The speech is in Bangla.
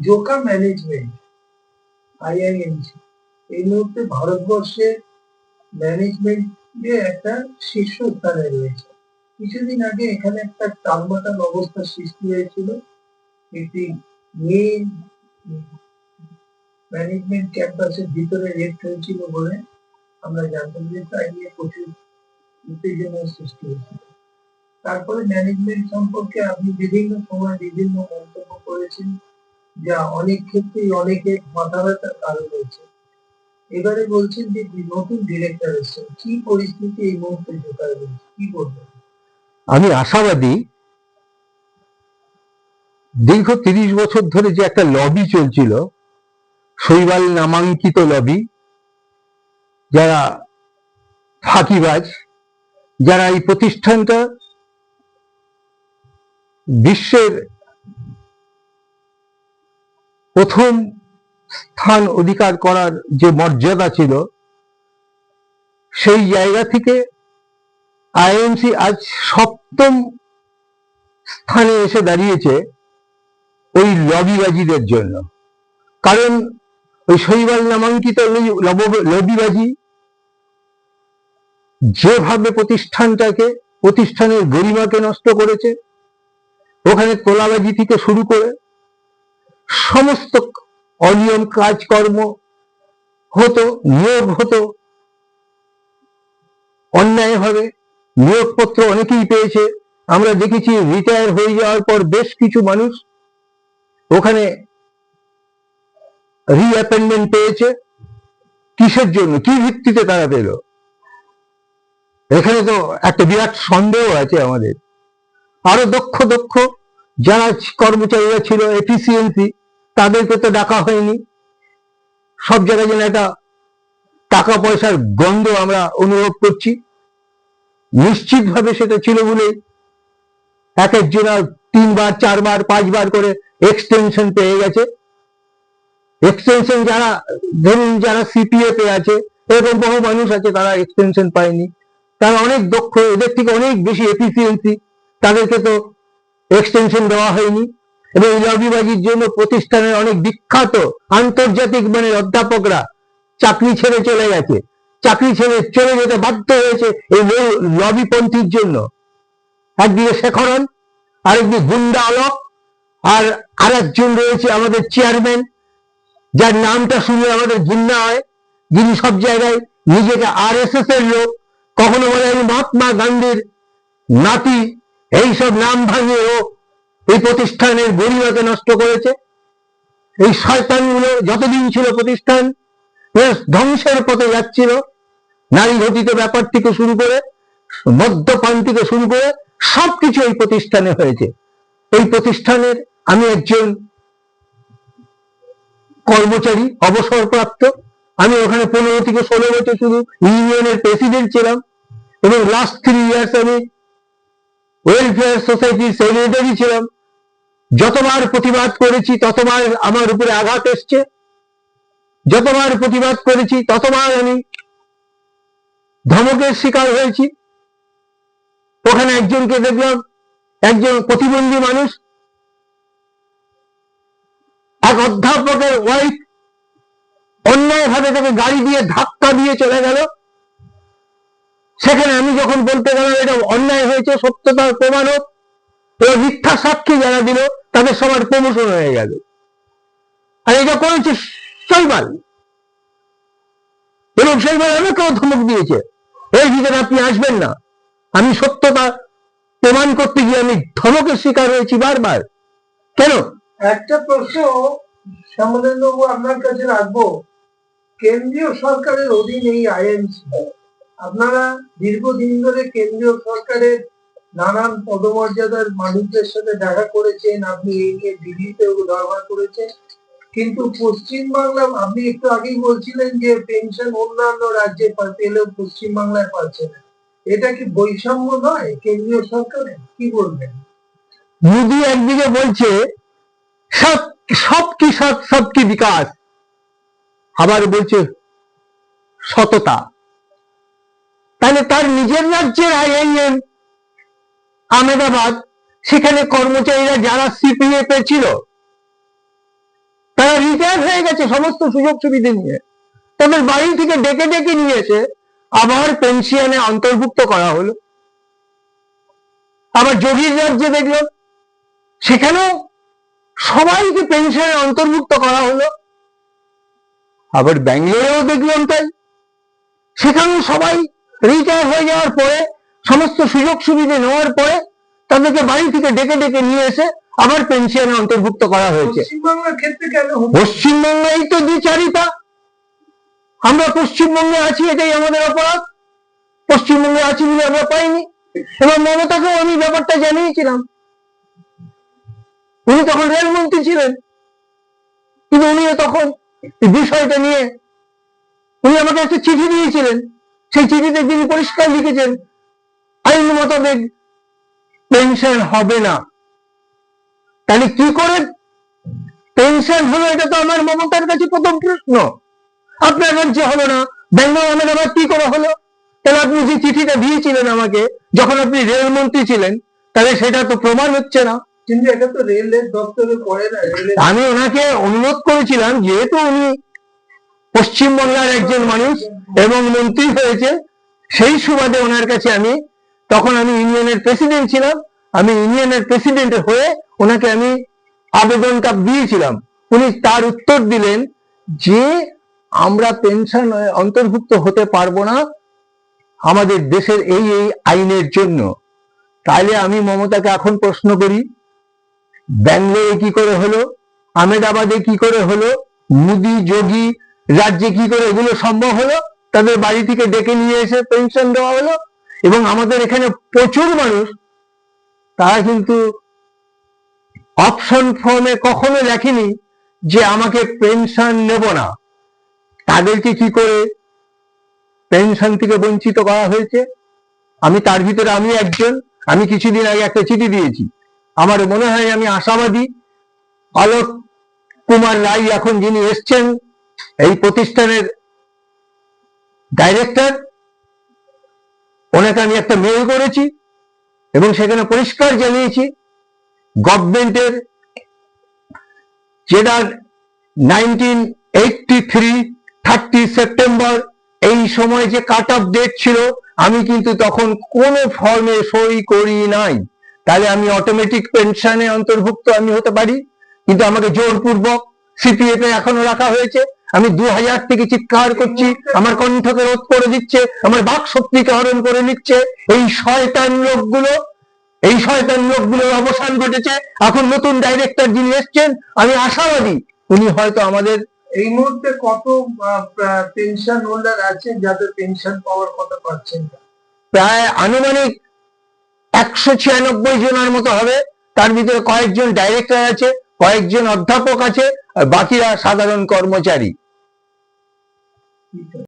জোকা ম্যানেজমেন্ট আইআইএমসি এই মুহূর্তে ভারতবর্ষে ম্যানেজমেন্টে একটা শীর্ষস্থানে রয়েছে। কিছুদিন আগে এখানে একটা টালমাটাল অবস্থা সৃষ্টি হয়েছিল। একটি মেয়ে ম্যানেজমেন্ট ক্যাম্পাসের ভিতরে রেপ হয়েছিল বলে আমরা জানতাম যে তাই নিয়ে প্রচুর উত্তেজনার সৃষ্টি হয়েছিল। তারপরে ম্যানেজমেন্ট সম্পর্কে আপনি বিভিন্ন সময় বিভিন্ন মন্তব্য করেছেন। যা অনেক ক্ষেত্রেই অনেকের মাথা ব্যথার কারণ হয়েছে এবারে বলছেন যে নতুন ডিরেক্টর এসেছেন। কি পরিস্থিতি এই মুহূর্তে জোগাড় রয়েছে? কি বলবেন? আমি আশাবাদী দীর্ঘ তিরিশ বছর ধরে যে একটা লবি চলছিল, শৈবাল নামাঙ্কিত লবি যারা ফাঁকিবাজ, যারা এই প্রতিষ্ঠানটা বিশ্বের প্রথম স্থান অধিকার করার যে মর্যাদা ছিল, সেই জায়গা থেকে আইএমসি আজ সপ্তম স্থানে এসে দাঁড়িয়েছে ওই লবিবাজিদের জন্য। কারণ ওই শৈবাল নামাঙ্কিত লবি- লব- লবিবাজি যেভাবে প্রতিষ্ঠানটাকে, প্রতিষ্ঠানের গরিমাকে নষ্ট করেছে, ওখানে তোলাবাজি থেকে শুরু করে সমস্ত অনিয়ম কাজকর্ম হতো, নিয়োগ হতো অন্যায়ভাবে নিয়োগপত্র অনেকেই পেয়েছে। আমরা দেখেছি রিটায়ার হয়ে যাওয়ার পর বেশ কিছু মানুষ ওখানে রিঅ্যাপয়েন্টমেন্ট পেয়েছে। কিসের জন্য? কি ভিত্তিতে তারা পেল? এখানে তো একটা বিরাট সন্দেহ আছে আমাদের। আরও দক্ষ দক্ষ যারা কর্মচারীরা ছিল এফিসিয়েন্সি তাদেরকে তো ডাকা হয়নি। সব জায়গায় যেন একটা টাকা পয়সার গন্ধ আমরা অনুভব করছি। নিশ্চিতভাবে সেটা ছিল বলে এক একজনা তিনবার, চারবার, পাঁচবার করে এক্সটেনশন পেয়ে গেছে। এক্সটেনশন যারা, ধরুন যারা সিপিএ তে আছে, এরকম বহু মানুষ আছে তারা এক্সটেনশন পায়নি। তারা অনেক দক্ষ, এদের থেকে অনেক বেশি এফিসিয়েন্সি তাদেরকে তো এক্সটেনশন দেওয়া হয়নি। এবং লবিবাজির জন্য প্রতিষ্ঠানের অনেক বিখ্যাত আন্তর্জাতিক মানের অধ্যাপকরা চাকরি ছেড়ে চলে গেছে। চাকরি ছেড়ে চলে যেতে বাধ্য হয়েছে এই লবিপন্থীর জন্য। একদিকে শেখরন, আরেকদিকে গুন্ডা আলক আর আরেকজন রয়েছে আমাদের চেয়ারম্যান, যার নামটা শুনে আমাদের ঘৃণা হয়। যিনি সব জায়গায় নিজেকে আর এস এস এর লোক, কখনো বলে আমি মহাত্মা গান্ধীর নাতি এইসব নাম ভাঙিয়ে ও এই প্রতিষ্ঠানের গরিমাকে নষ্ট করেছে। এই শয়তানগুলো যতদিন ছিল প্রতিষ্ঠান ধ্বংসের পথে যাচ্ছিল। নারী ঘটিত ব্যাপার থেকে শুরু করে মদ্যপান থেকে শুরু করে সবকিছু এই প্রতিষ্ঠানে হয়েছে। এই প্রতিষ্ঠানের আমি একজন কর্মচারী, অবসরপ্রাপ্ত। আমি ওখানে পনেরো থেকে ষোলো বছর শুধু ইউনিয়নের প্রেসিডেন্ট ছিলাম এবং লাস্ট থ্রি ইয়ার্স আমি ওয়েলফেয়ার সোসাইটির সেক্রেটারি ছিলাম। যতবার প্রতিবাদ করেছি, ততবার আমার উপরে আঘাত এসছে। যতবার প্রতিবাদ করেছি, ততবার আমি ধমকের শিকার হয়েছি। ওখানে একজনকে দেখলাম, একজন প্রতিবন্ধী মানুষ। এক অধ্যাপকের ওয়াইফ অন্যায়ভাবে তাকে গাড়ি দিয়ে ধাক্কা দিয়ে চলে গেল। সেখানে আমি যখন বলতে গেলাম এটা অন্যায় হয়েছে, সত্যতার প্রমাণ হোক এবং মিথ্যা সাক্ষী যারা দিল, তাদের সবার প্রমোশন হয়ে গেল। আর এটা করেছে শৈবাল। এবং শৈবাল আমাকেও ধমক দিয়েছে, এই ভিতরে আপনি আসবেন না। আমি সত্যতা প্রমাণ করতে গিয়ে আমি ধমকের শিকার হয়েছি বারবার। কেন? একটা প্রশ্ন শ্যামলেন্দ্র বাবু আপনার কাছে রাখব। কেন্দ্রীয় সরকারের অধীন এই আইএমসি। আপনারা দীর্ঘদিন ধরে কেন্দ্রীয় সরকারের নানান পদমর্যাদার মানুষদের সাথে দেখা করেছেন, আপনি এই নিয়ে দিল্লিতেও দরবার করেছেন। কিন্তু পশ্চিমবাংলা, আপনি একটু আগেই বলছিলেন যে পেনশন অন্যান্য রাজ্যে পেলেও পশ্চিম বাংলায় পাচ্ছে না। এটা কি বৈষম্য নয় কেন্দ্রীয় সরকারের? কি বলবেন? মোদি একদিকে বলছে, সব সব কি সব সব কি বিকাশ। আবার বলছে সততা। তাহলে তার নিজের রাজ্যের আইআইএম আহমেদাবাদ, সেখানে কর্মচারীরা যারা সিপিএফ এ ছিল তারা রিটায়ার হয়ে গেছে সমস্ত সুযোগ সুবিধা নিয়ে। তাদের বাড়ি থেকে ডেকে ডেকে নিয়ে এসে আবার পেনশনে অন্তর্ভুক্ত করা হলো। আবার যোগীর রাজ্যে দেখলাম সেখানেও সবাইকে পেনশনে অন্তর্ভুক্ত করা হলো। আবার ব্যাঙ্গালোরেও দেখলাম তাই। সেখানেও সবাই রিটায়ার হয়ে যাওয়ার পরে সমস্ত সুযোগ সুবিধা নেওয়ার পরে তাদেরকে বাড়ি থেকে ডেকে ডেকে নিয়ে এসে আবার পেনশনে অন্তর্ভুক্ত করা হয়েছে। পশ্চিমবঙ্গেই তো দ্বিচারিতা আমরা পশ্চিমবঙ্গে আছি এটাই আমাদের অপরাধ। পশ্চিমবঙ্গে আছি বলে আমরা পাইনি। এবং মমতাকেও আমি ব্যাপারটা জানিয়েছিলাম। উনি তখন রেলমন্ত্রী ছিলেন। কিন্তু উনিও তখন বিষয়টা নিয়ে উনি আমাকে একটা চিঠি দিয়েছিলেন। সেই চিঠিতে তিনি পরিষ্কার লিখেছেন আইন মোতাবেক পেনশন হবে না। তাহলে কি করে? পেনশন হলো এটা তো আমার মমতার কাছে প্রথম প্রশ্ন। আপনার রাজ্যে হলো না বেঙ্গল আমার আবার কি করে হলো? তাহলে আপনি যে চিঠিটা দিয়েছিলেন আমাকে যখন আপনি রেলমন্ত্রী ছিলেন তাহলে সেটা তো প্রমাণ হচ্ছে না। কিন্তু এটা তো রেলের দপ্তরে পড়ে না আমি ওনাকে অনুরোধ করেছিলাম যেহেতু উনি পশ্চিমবাংলার একজন মানুষ এবং মন্ত্রী হয়েছে, সেই সুবাদে ওনার কাছে আমি, তখন আমি ইউনিয়নের প্রেসিডেন্ট ছিলাম, আমি ইউনিয়নের প্রেসিডেন্ট হয়ে ওনাকে আমি আবেদনটা দিয়েছিলাম। উনি তার উত্তর দিলেন যে, আমরা পেনশন অন্তর্ভুক্ত হতে পারব না আমাদের দেশের এই এই আইনের জন্য। তাইলে আমি মমতাকে এখন প্রশ্ন করি, ব্যাঙ্গালোরে কি করে হলো? আহমেদাবাদে কি করে হলো? মুদি, যোগী রাজ্যে কি করে এগুলো সম্ভব হলো? তাদের বাড়ি থেকে ডেকে নিয়ে এসে পেনশন দেওয়া হলো এবং আমাদের এখানে প্রচুর মানুষ, তারা কিন্তু অপশন ফর্মে কখনো লেখেনি যে আমাকে পেনশন নেব না। তাদেরকে কি করে পেনশন থেকে বঞ্চিত করা হয়েছে? আমি তার ভিতরে আমি একজন, আমি কিছুদিন আগে একটা চিঠি দিয়েছি। আমার মনে হয় আমি আশাবাদী। আলোক কুমার রায় এখন যিনি এসছেন এই প্রতিষ্ঠানের ডাইরেক্টর ওনাকে আমি একটা মেল করেছি এবং সেখানে পরিষ্কার জানিয়েছি গভর্নমেন্টের যেটা nineteen eighty three thirty September এই সময় যে কাট অফ ডেট ছিল, আমি কিন্তু তখন কোনো ফর্মে সই করি নাই। তাহলে আমি অটোমেটিক পেনশনে অন্তর্ভুক্ত আমি হতে পারি, কিন্তু আমাকে জোরপূর্বক সিপিএফ এ এখনও রাখা হয়েছে। আমি দু হাজার থেকে চিৎকার করছি আমার কণ্ঠকে রোধ করে দিচ্ছে আমার বাক শক্তিকে হরণ করে নিচ্ছে। এই শয়তান লোকগুলো এই শয়তান লোকগুলোর অবসান ঘটেছে। এখন নতুন ডাইরেক্টর যিনি এসছেন আমি আশাবাদী উনি হয়তো আমাদের এই মুহূর্তে কত পেনশন হোল্ডার আছেন যাদের পেনশন পাওয়ার কথা পাচ্ছেন না? প্রায় আনুমানিক একশো ছিয়ানব্বই জনের মতো হবে। তার ভিতরে কয়েকজন ডাইরেক্টর আছে কয়েকজন অধ্যাপক আছে আর বাকিরা সাধারণ কর্মচারী। Então.